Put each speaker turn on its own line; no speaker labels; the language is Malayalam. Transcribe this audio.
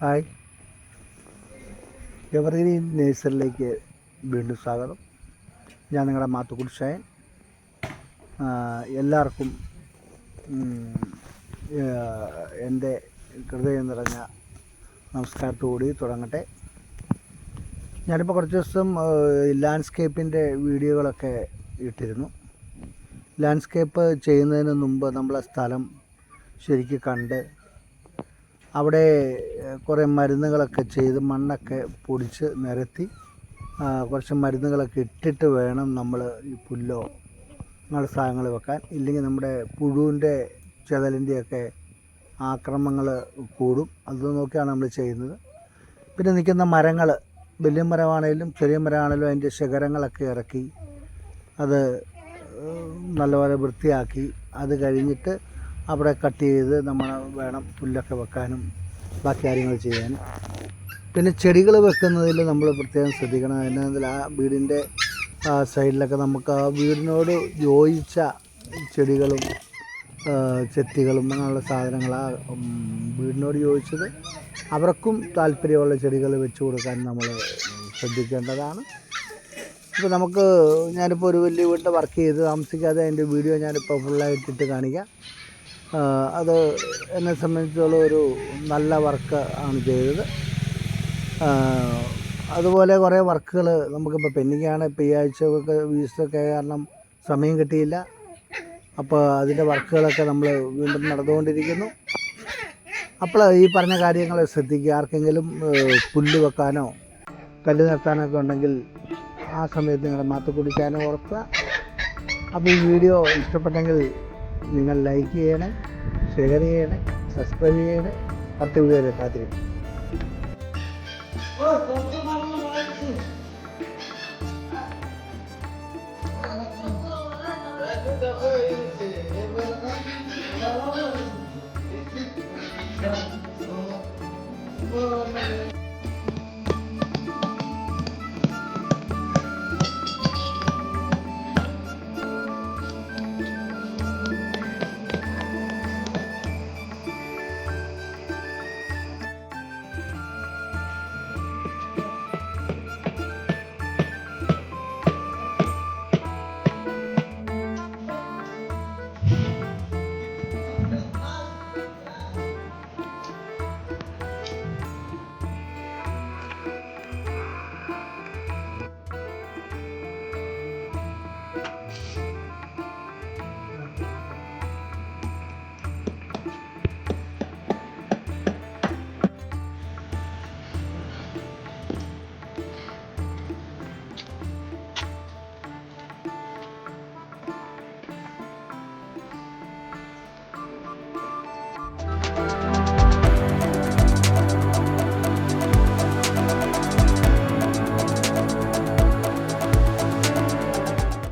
ഹായ്. എവർഗ്രീൻ നേഴ്സറിലേക്ക് വീണ്ടും സ്വാഗതം. ഞാൻ നിങ്ങളുടെ മാത്തുക്കുടിശായൻ എല്ലാവർക്കും എന്റെ ഹൃദയം നിറഞ്ഞ നമസ്കാരത്തോടുകൂടി തുടങ്ങട്ടെ. ഞാനിപ്പോൾ കുറച്ച് ദിവസം ലാൻഡ്സ്കേപ്പിന്റെ വീഡിയോകളൊക്കെ ഇട്ടിരുന്നു. ലാൻഡ്സ്കേപ്പ് ചെയ്യുന്നതിന് മുമ്പ് നമ്മളെ സ്ഥലം ശരിക്കും കണ്ട് അവിടെ കുറേ മരുന്നുകളൊക്കെ ചെയ്ത് മണ്ണൊക്കെ പൊടിച്ച് നിരത്തി കുറച്ച് മരുന്നുകളൊക്കെ ഇട്ടിട്ട് വേണം നമ്മൾ ഈ പുല്ലോ അങ്ങനെയുള്ള സാധനങ്ങൾ വെക്കാൻ. ഇല്ലെങ്കിൽ നമ്മുടെ പുഴുവിന്റെ ചെതലിന്റെയൊക്കെ ആക്രമങ്ങൾ കൂടും. അത് നോക്കിയാണ് നമ്മൾ ചെയ്യുന്നത്. പിന്നെ നിൽക്കുന്ന മരങ്ങൾ വലിയ മരമാണേലും ചെറിയ മരമാണേലും അതിന്റെ ശിഖരങ്ങളൊക്കെ ഇറക്കി അത് നല്ലപോലെ വൃത്തിയാക്കി അത് കഴിഞ്ഞിട്ട് അവിടെ കട്ട് ചെയ്ത് നമ്മൾ വേണം പുല്ലൊക്കെ വെക്കാനും ബാക്കി കാര്യങ്ങൾ ചെയ്യാനും പിന്നെ ചെടികൾ വെക്കുന്നതിൽ നമ്മൾ പ്രത്യേകം ശ്രദ്ധിക്കണം. അതിനകത്തിൽ ആ വീടിന്റെ സൈഡിലൊക്കെ നമുക്ക് ആ വീടിനോട് യോജിച്ച ചെടികളും ചെത്തികളും അങ്ങനെയുള്ള സാധനങ്ങൾ ആ വീടിനോട് യോജിച്ചത് അവർക്കും താല്പര്യമുള്ള ചെടികൾ വെച്ച് കൊടുക്കാൻ നമ്മൾ ശ്രദ്ധിക്കേണ്ടതാണ്. ഇപ്പോൾ നമുക്ക് ഞാനിപ്പോൾ ഒരു വലിയ വീട്ടിൽ വർക്ക് ചെയ്ത് താമസിക്കാതെ അതിന്റെ വീഡിയോ ഞാനിപ്പോൾ ഫുള്ളായിട്ടിട്ട് കാണിക്കാം. അത് എന്നെ സംബന്ധിച്ചോളം ഒരു നല്ല വർക്ക് ആണ് ചെയ്തത്. അതുപോലെ കുറേ വർക്കുകൾ നമുക്കിപ്പോൾ പെൻഡിങ്ങാണ്. ഇപ്പോൾ ഈ ആഴ്ചയൊക്കെ വീസൊക്കെ കാരണം സമയം കിട്ടിയില്ല. അപ്പോൾ അതിന്റെ വർക്കുകളൊക്കെ നമ്മൾ വീണ്ടും നടന്നുകൊണ്ടിരിക്കുന്നു. അപ്പോൾ ഈ പറഞ്ഞ കാര്യങ്ങൾ ശ്രദ്ധിക്കുക. ആർക്കെങ്കിലും പുല്ല് വെക്കാനോ കല്ല് നിർത്താനൊക്കെ ഉണ്ടെങ്കിൽ ആ സമയത്ത് നിങ്ങളുടെ മാത്ത് കുടിക്കാനോ ഓർക്കുക. അപ്പോൾ ഈ വീഡിയോ ഇഷ്ടപ്പെട്ടെങ്കിൽ നിങ്ങൾ ലൈക്ക് ചെയ്യണേ ഷെയർ ചെയ്യണേ സബ്സ്ക്രൈബ് ചെയ്യണേ അടുത്ത വീഡിയോ കാത്തിരിക്കും
Oh, you.